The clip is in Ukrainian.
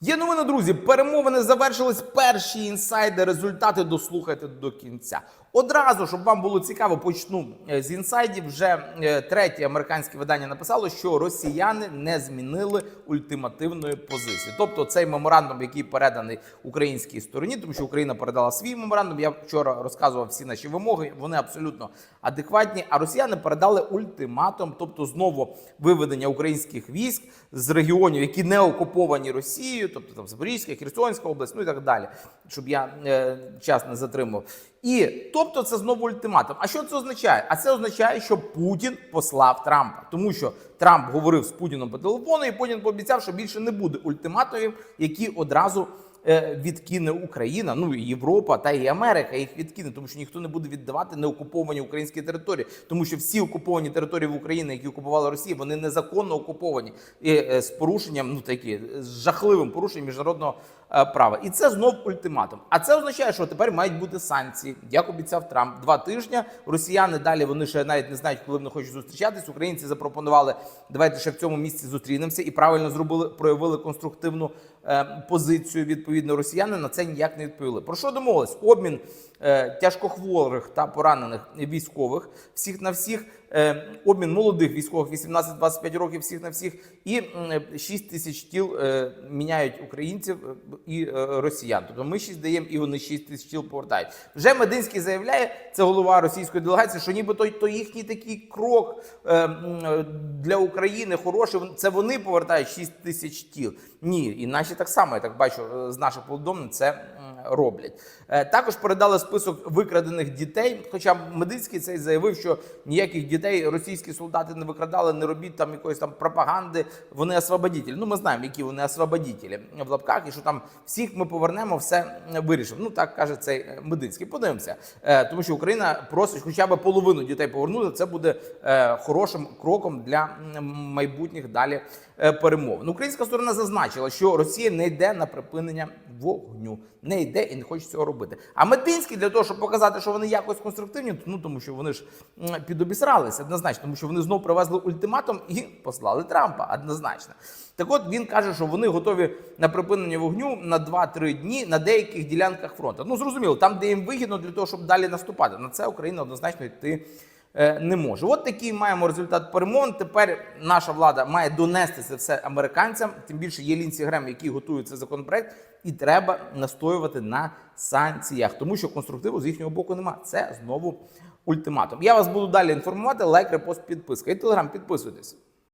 Є новини, друзі. Перемовини завершились. Перші інсайди, результати дослухайте до кінця. Одразу, щоб вам було цікаво, почну е, з інсайдів. Вже е, третє американське видання написало, що росіяни не змінили ультимативної позиції. Тобто, цей меморандум, який переданий українській стороні, тому що Україна передала свій меморандум. Я вчора розказував всі наші вимоги. Вони абсолютно адекватні. А росіяни передали ультиматум, тобто знову виведення українських військ з регіонів, які не окуповані Росією, тобто там Запорізька, Херсонська область, ну і так далі, щоб я е, час не затримав. І тобто це знову ультиматум. А що це означає? А це означає, що Путін послав Трампа, тому що Трамп говорив з Путіном по телефону, і Путін пообіцяв, що більше не буде ультиматумів, які одразу. Е, Відкине Україна, ну і Європа та і Америка їх відкине, тому що ніхто не буде віддавати неокуповані українські території, тому що всі окуповані території в Україні, які окупувала Росія, вони незаконно окуповані і е, з порушенням, ну такі з жахливим порушенням міжнародного е, права. І це знов ультиматум. А це означає, що тепер мають бути санкції, як обіцяв Трамп. Два тижні росіяни далі вони ще навіть не знають, коли вони хочуть зустрічатись. Українці запропонували, давайте ще в цьому місці зустрінемося і правильно зробили, проявили конструктивну позицію. Відповідно, росіяни на це ніяк не відповіли. Про що домовились? Обмін е, тяжкохворих та поранених військових всіх на всіх. Е, обмін молодих військових 18-25 років всіх на всіх, і 6 тисяч тіл е, міняють українців е, і росіян. Тобто ми 6 даємо, і вони 6 тисяч тіл повертають. Вже Мединський заявляє, це голова російської делегації, що нібито то їхній такий крок для України хороший. Це вони повертають 6 тисяч тіл. Ні, і наші так само, я так бачу, з наших повідомлень це роблять. Е, Також передали список викрадених дітей. Хоча Медицький цей заявив, що ніяких дітей російські солдати не викрадали, не робіть там якоїсь там пропаганди. Вони освободітелі. Ну ми знаємо, які вони освободітелі в лапках, і що там всіх ми повернемо, все вирішимо. Ну так каже цей е, Медицький. Подивимося, Е, тому що Україна просить хоча б половину дітей повернути. Це буде е, хорошим кроком для майбутніх далі е, перемовин. Українська сторона зазначила, що Росія не йде на припинення вогню, не йде і не хоче цього робити. А Мединський для того, щоб показати, що вони якось конструктивні, ну тому що вони ж підобісралися однозначно, тому що вони знов привезли ультиматум і послали Трампа однозначно. Так от він каже, що вони готові на припинення вогню на 2-3 дні на деяких ділянках фронту. Ну зрозуміло, там, де їм вигідно для того, щоб далі наступати. На це Україна однозначно йти не можу. От такий маємо результат перемовин. Тепер наша влада має донести це все американцям. Тим більше є Лінсі Грем, який готує цей законопроект, і треба настоювати на санкціях, тому що конструктиву з їхнього боку нема. Це знову ультиматум. Я вас буду далі інформувати. Лайк, репост, підписка. І телеграм підписуйтесь.